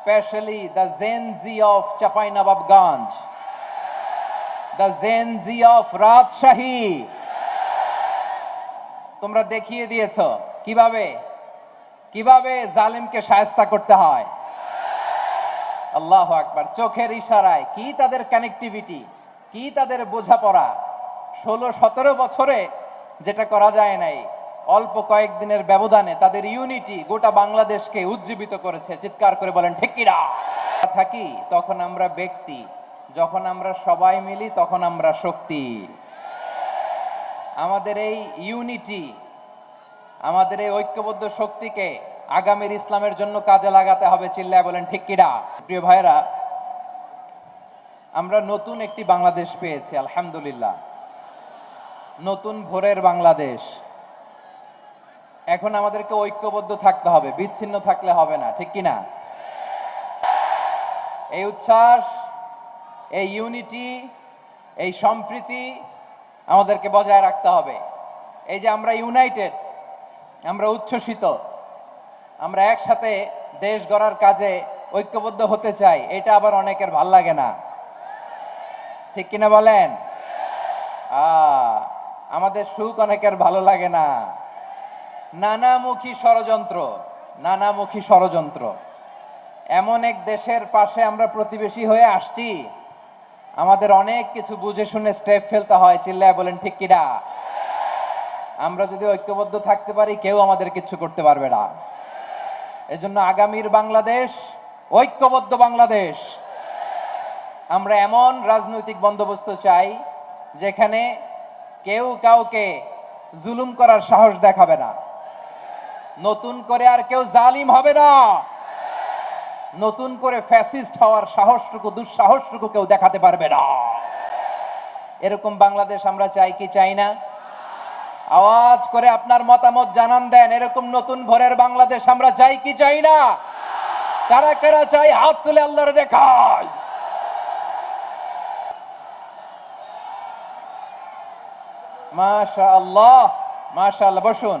especially the Gen Z of Chapainababganj, the Gen Z of Rajshahi. তোমরা দেখিয়ে দিয়েছ কীভাবে কীভাবে জালিমকে সায়স্তা করতে হয় আল্লাহ আকবার চোখের ইশারায় কি তাদের কানেক্টিভিটি কি তাদের বোঝাপড়া ষোলো সতেরো বছরে যেটা করা যায় নাই অল্প কয়েকদিনের ব্যবধানে তাদের ইউনিটি গোটা বাংলাদেশকে উজ্জীবিত করেছে। চিৎকার করে বলেন ঠিকিরা থাকি তখন আমরা ব্যক্তি। যখন আমরা সবাই মিলি, তখন আমরা শক্তি। আমাদের এই ইউনিটি, আমাদের এই ঐক্যবদ্ধ শক্তিকে আগামীর ইসলামের জন্য কাজে লাগাতে হবে চিল্লায় বলেন, ঠিক কিনা প্রিয় ভাইরা আমরা নতুন একটি বাংলাদেশ পেয়েছি, আলহামদুলিল্লাহ। নতুন ভোরের বাংলাদেশ। এখন আমাদেরকে ঐক্যবদ্ধ থাকতে হবে, বিচ্ছিন্ন থাকলে হবে না, ঠিক কিনা? এই উচ্ছ্বাস, এই ইউনিটি এই সম্প্রীতি আমাদেরকে বজায় রাখতে হবে। এই যে আমরা ইউনাইটেড আমরা উচ্ছ্বসিত, আমরা একসাথে দেশ গড়ার কাজে ঐক্যবদ্ধ হতে চাই, এটা আবার অনেকের ভালো লাগে না। ঠিক কিনা বলেন? আমাদের সুখ অনেকের ভালো লাগে না। নানামুখী ষড়যন্ত্র নানামুখী ষড়যন্ত্র। এমন এক দেশের পাশে আমরা প্রতিবেশী হয়ে আসছি। আমাদের অনেক কিছু বুঝে শুনে স্টেপ ফেলতে হয়, চিল্লায় বলেন, ঠিক কিনা আমরা যদি ঐক্যবদ্ধ থাকতে পারি, কেউ আমাদের কিচ্ছু করতে পারবে না। এজন্য আগামীর বাংলাদেশ, ঐক্যবদ্ধ বাংলাদেশ। আমরা এমন রাজনৈতিক বন্দোবস্ত চাই, যেখানে কেউ কাউকে জুলুম করার সাহস দেখাবে না। নতুন করে আর কেউ জালিম হবে না। নতুন করে ফ্যাসিস্ট হওয়ার সাহসটুকু, দুঃসাহসটুকু কেউ দেখাতে পারবে না। এরকম বাংলাদেশ আমরা চাই কি চাই না? আওয়াজ করে আপনার মতামত জানান দেন, এরকম নতুন ভোরের বাংলাদেশ আমরা চাই কি চাই না? কারা কারা চাই? হাত তুলে আল্লাহর দেখায় মাশা আল্লাহ মাশা আল্লাহ বসুন।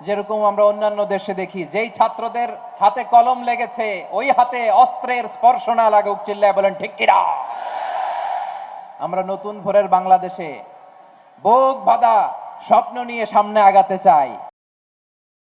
যেরকম আমরা অন্যান্য দেশে দেখি, যেই ছাত্রদের হাতে কলম লেগেছে, ওই হাতে অস্ত্রের স্পর্শ না লাগুক, চিল্লায় বলেন, ঠিক কিরা আমরা নতুন ভোরের বাংলাদেশে বোক বাঁধা স্বপ্ন নিয়ে সামনে আগাতে চাই।